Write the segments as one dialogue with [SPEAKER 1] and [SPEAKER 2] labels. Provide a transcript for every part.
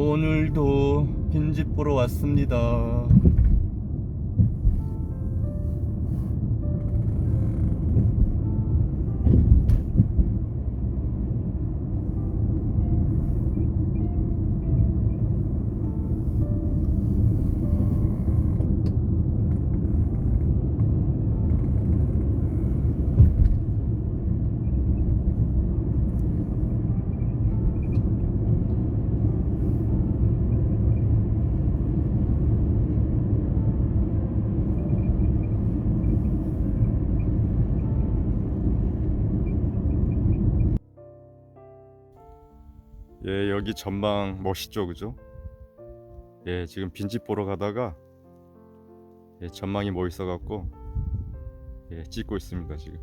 [SPEAKER 1] 오늘도 빈집 보러 왔습니다. 예, 여기 전망 멋있죠, 그죠? 예, 지금 빈집 보러 가다가 예, 전망이 멋있어 갖고 예, 찍고 있습니다, 지금.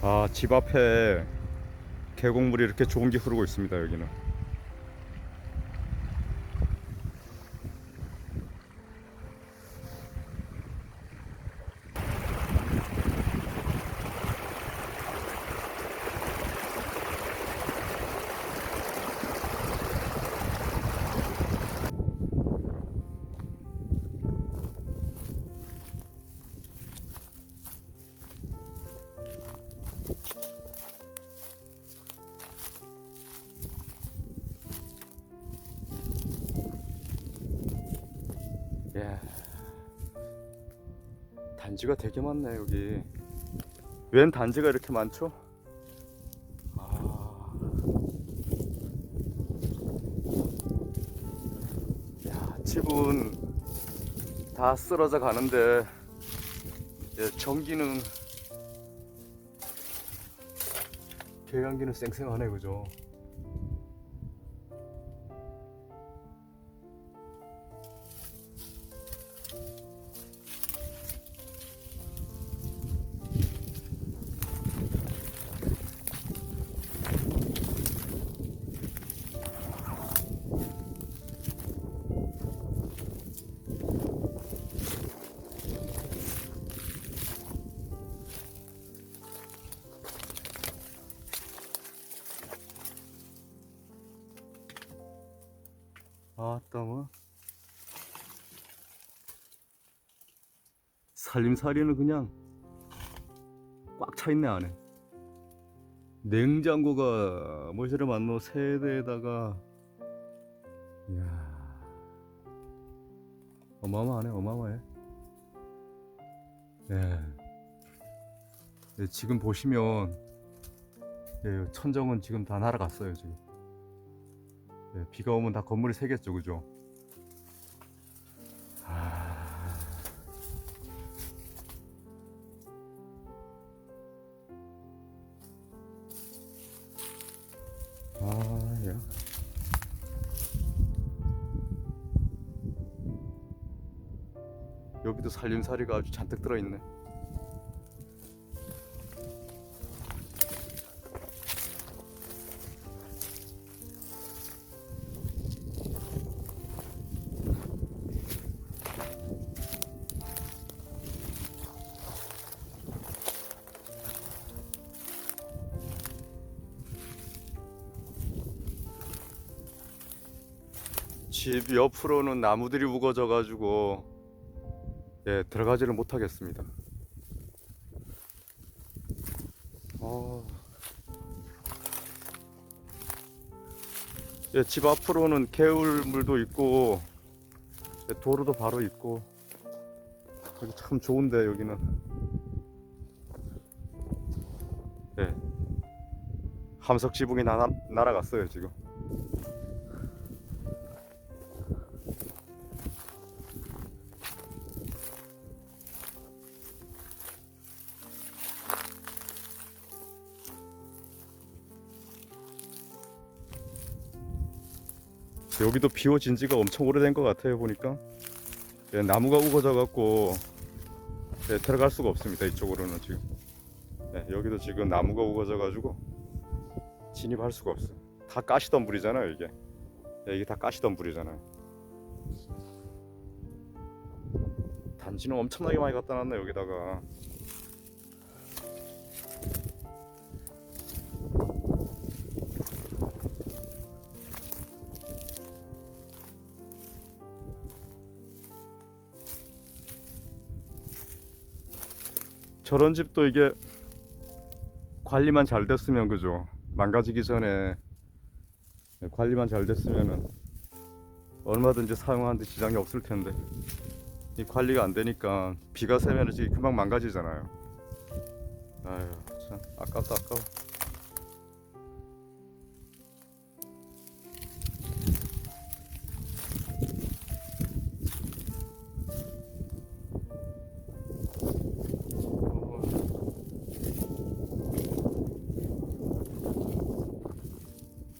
[SPEAKER 1] 아, 집 앞에 계곡물이 이렇게 좋은 게 흐르고 있습니다, 여기는. 단지가 되게 많네 여기 웬 단지가 이렇게 많죠? 아. 야 집은 다 쓰러져 가는데 예, 전기는 계량기는 쌩쌩하네 그죠? 아따 뭐 살림살이는 그냥 꽉 차 있네 안에. 냉장고가 뭐 저래 많노 세대에다가. 이야. 어마어마하네 어마어마해. 예. 예, 지금 보시면 예, 천정은 지금 다 날아갔어요 지금 예, 비가 오면 다 건물이 새겠죠, 그죠? 아... 아, 야. 여기도 살림살이가 아주 잔뜩 들어있네. 집 옆으로는 나무들이 우거져 가지고 예, 들어가지를 못하겠습니다. 어... 예, 집 앞으로는 개울물도 있고 예, 도로도 바로 있고 여기 참 좋은데 여기는 예, 함석 지붕이 나, 날아갔어요 지금. 여기도 비워진 지가 엄청 오래된 것 같아요 보니까. 예, 나무가 우거져 갖고 예, 들어갈 수가 없습니다 이쪽으로는 지금. 예, 여기도 지금 나무가 우거져 가지고 진입할 수가 없어 다 까시던 물이잖아요 이게. 예, 이게 다 까시던 물이잖아요. 단지는 엄청나게 많이 갖다 놨네 여기다가 저런 집도 이게 관리만 잘 됐으면 그죠? 망가지기 전에 관리만 잘 됐으면은 얼마든지 사용하는데 지장이 없을 텐데. 이 관리가 안 되니까 비가 지금 금방 망가지잖아요. 아유 참 아깝다 아까워